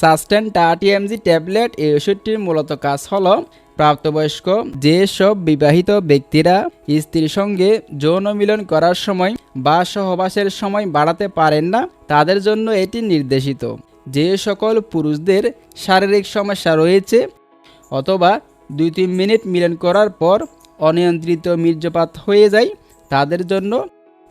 Sustain টাটিএমজি tablet এই ওষুধটির মূলত কাজ হল প্রাপ্তবয়স্ক যেসব বিবাহিত ব্যক্তিরা স্ত্রীর সঙ্গে যৌন মিলন করার সময় বা সহবাসের সময় বাড়াতে পারেন না, তাদের জন্য এটি নির্দেশিত। যে সকল পুরুষদের শারীরিক সমস্যা রয়েছে অথবা দুই তিন মিনিট মিলন করার পর অনিয়ন্ত্রিত বীর্যপাত হয়ে যায়, তাদের জন্য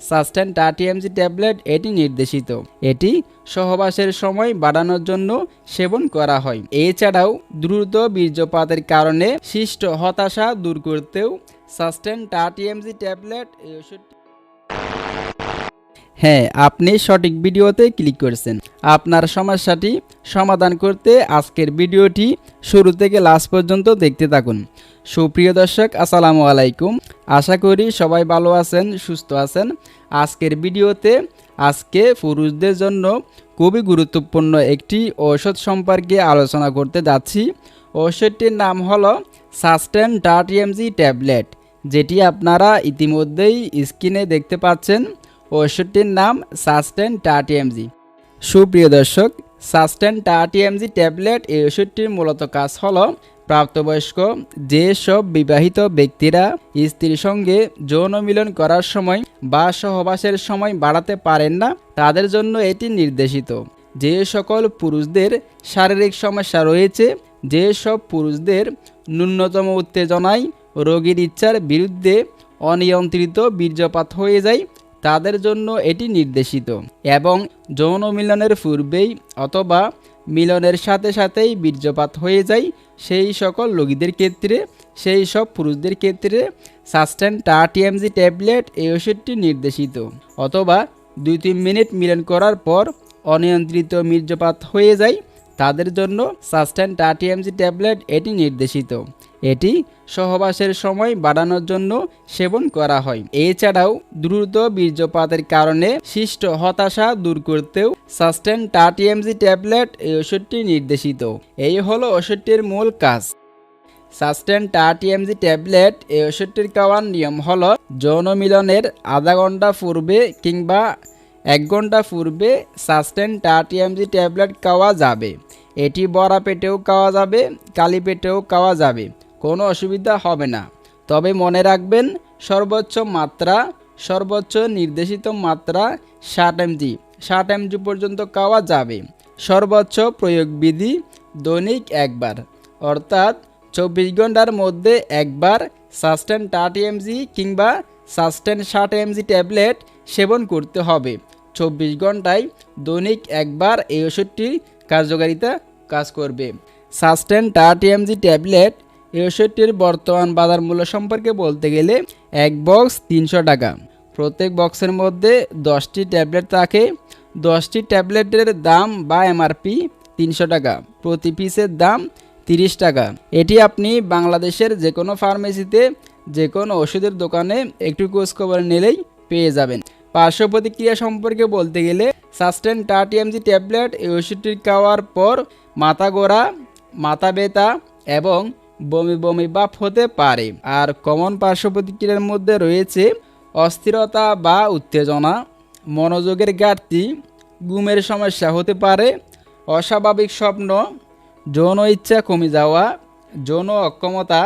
সাস্টেন টাটিএমজি ট্যাবলেট এটি নির্দেশিত। এটি সহবাসের সময় বাড়ানোর জন্য সেবন করা হয়। এছাড়াও দ্রুত বীর্যপাতের কারণে সৃষ্ট হতাশা দূর করতেও সাস্টেন টাটিএমজি ট্যাবলেট এই ওষুধটি হ্যাঁ আপনি সঠিক ভিডিওতে ক্লিক করেছেন। আপনার সমস্যাটি সমাধান করতে আজকের ভিডিওটি শুরু থেকে লাস্ট পর্যন্ত দেখতে থাকুন। সুপ্রিয় দর্শক, আসসালামু আলাইকুম। আশা করি সবাই ভালো আছেন, সুস্থ আছেন। আজকের ভিডিওতে আজকে পুরুষদের জন্য খুবই গুরুত্বপূর্ণ একটি ঔষধ সম্পর্কে আলোচনা করতে যাচ্ছি। ঔষধটির নাম হলো সাস্টেন টাটিএমজি ট্যাবলেট যেটি আপনারা ইতিমধ্যেই স্ক্রিনে দেখতে পাচ্ছেন। ওষুধটির নাম সাস্টেন টাটিএমজি সুপ্রিয় দর্শক, সাস্টেন টাটিএমজি ট্যাবলেট এই ওষুধটির মূলত কাজ হলো প্রাপ্তবয়স্ক যেসব বিবাহিত ব্যক্তিরা স্ত্রীর সঙ্গে যৌন মিলন করার সময় বা সহবাসের সময় বাড়াতে পারেন না, তাদের জন্য এটি নির্দেশিত। যে সকল পুরুষদের শারীরিক সমস্যা রয়েছে যেসব পুরুষদের ন্যূনতম উত্তেজনায় রোগীর ইচ্ছার বিরুদ্ধে অনিয়ন্ত্রিত বীর্যপাত হয়ে যায় তাদের জন্য এটি নির্দেশিত এবং যৌন মিলনের পূর্বেই অথবা মিলনের সাথে সাথেই বীর্যপাত হয়ে যায় সেই সকল রোগীদের ক্ষেত্রে, সেই সব পুরুষদের ক্ষেত্রে সাস্টেন টাটিএমজি ট্যাবলেট এই ওষুধটি নির্দেশিত। অথবা দুই তিন মিনিট মিলন করার পর অনিয়ন্ত্রিত বীর্যপাত হয়ে যায়, তাদের জন্য সাস্টেন টাটিএমজি ট্যাবলেট এটি নির্দেশিত। এটি সহবাসের সময় বাড়ানোর জন্য সেবন করা হয়। এছাড়াও দ্রুত বীর্যপাতের কারণে সৃষ্ট হতাশা দূর করতেও সাস্টেন টাটিএমজি ট্যাবলেট এই ওষুধটি নির্দেশিত। এই হলো ওষুধটির মূল কাজ। সাস্টেন টাটিএমজি ট্যাবলেট এই ওষুধটির খাওয়ার নিয়ম হলো যৌন মিলনের আধা ঘণ্টা পূর্বে কিংবা এক ঘণ্টা পূর্বে সাস্টেন টাটিএমজি ট্যাবলেট খাওয়া যাবে। এটি বড়া পেটেও খাওয়া যাবে, কালি পেটেও খাওয়া যাবে। কোনো অসুবিধা হবে না। তবে মনে রাখবেন, সর্বোচ্চ মাত্রা, সর্বোচ্চ নির্দেশিত মাত্রা ষাট এমজি। ষাট এমজি পর্যন্ত খাওয়া যাবে। সর্বোচ্চ প্রয়োগবিধি দৈনিক একবার। অর্থাৎ চব্বিশ ঘণ্টার মধ্যে একবার সাস্টেন থার্টি এমজি কিংবা সাস্টেন ষাট এমজি ট্যাবলেট সেবন করতে হবে। চব্বিশ ঘন্টায় দৈনিক একবার এই ওষুধটির কার্যকারিতা কাজ করবে। সাস্টেন থার্টি এমজি ট্যাবলেট এই বর্তমান বাজার মূল্য সম্পর্কে বলতে গেলে এক বক্স তিনশো টাকা। প্রত্যেক বক্সের মধ্যে দশটি ট্যাবলেট থাকে। দশটি ট্যাবলেটের দাম বা এমআরপি তিনশো টাকা। প্রতি পিসের দাম তিরিশ টাকা। এটি আপনি বাংলাদেশের যে কোনো ফার্মেসিতে যে কোনো ওষুধের দোকানে একটু খোঁজখবর নিলেই পেয়ে যাবেন। পার্শ্ব প্রতিক্রিয়া সম্পর্কে বলতে গেলে সাস্টেন টার্টি এমজি ট্যাবলেট এই ওষুধটি খাওয়ার পর মাথা গোড়া, মাথা ব্যথা এবং বমি বমি বাপ হতে পারে। আর কমন পার্শ্ব প্রতিক্রিয়ার মধ্যে রয়েছে অস্থিরতা বা উত্তেজনা, মনোযোগের ঘাটতি, ঘুমের সমস্যা হতে পারে, অস্বাভাবিক স্বপ্ন, যৌন ইচ্ছা কমে যাওয়া, যৌন অক্ষমতা,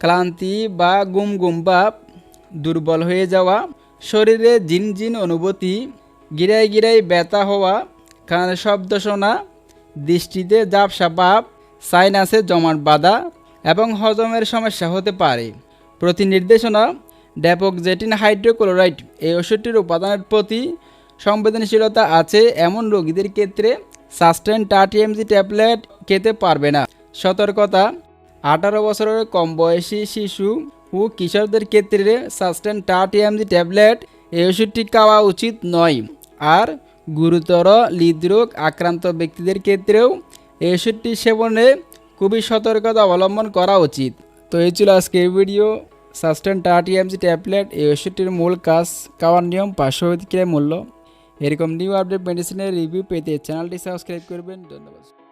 ক্লান্তি বা গুম গুম ভাব দুর্বল হয়ে যাওয়া, শরীরে জিনজিন অনুভূতি, গিরায় গিরায় ব্যথা হওয়া কানে শব্দ শোনা, দৃষ্টিতে জাপসা ভাব সাইনাসে জমাট বাঁধা এবং হজমের সমস্যা হতে পারে। প্রতি নির্দেশনা ড্যাপোকজেটিন হাইড্রোক্লোরাইড এই ওষুধটির উপাদানের প্রতি সংবেদনশীলতা আছে এমন রোগীদের ক্ষেত্রে সাস্টেন টার্টি এমজি ট্যাবলেট খেতে পারবে না। সতর্কতা, আঠারো বছরের কম বয়সী শিশু ও কিশোরদের ক্ষেত্রে সাস্টেন টার্টি এমজি ট্যাবলেট এই ওষুধটি খাওয়া উচিত নয়। আর গুরুতর হৃদরোগ আক্রান্ত ব্যক্তিদের ক্ষেত্রেও এই ওষুধটি সেবনে খুবই সতর্কতা অবলম্বন করা উচিত। তো এই ছিল আজকের video Susten thirty mg tablet এই ওষুধটির মূল কাজ, খাওয়ার নিয়ম, পার্শ্ব মূল্য। এরকম নিউ আপডেট মেডিসিনের রিভিউ পেতে চ্যানেলটি সাবস্ক্রাইব করবেন। ধন্যবাদ।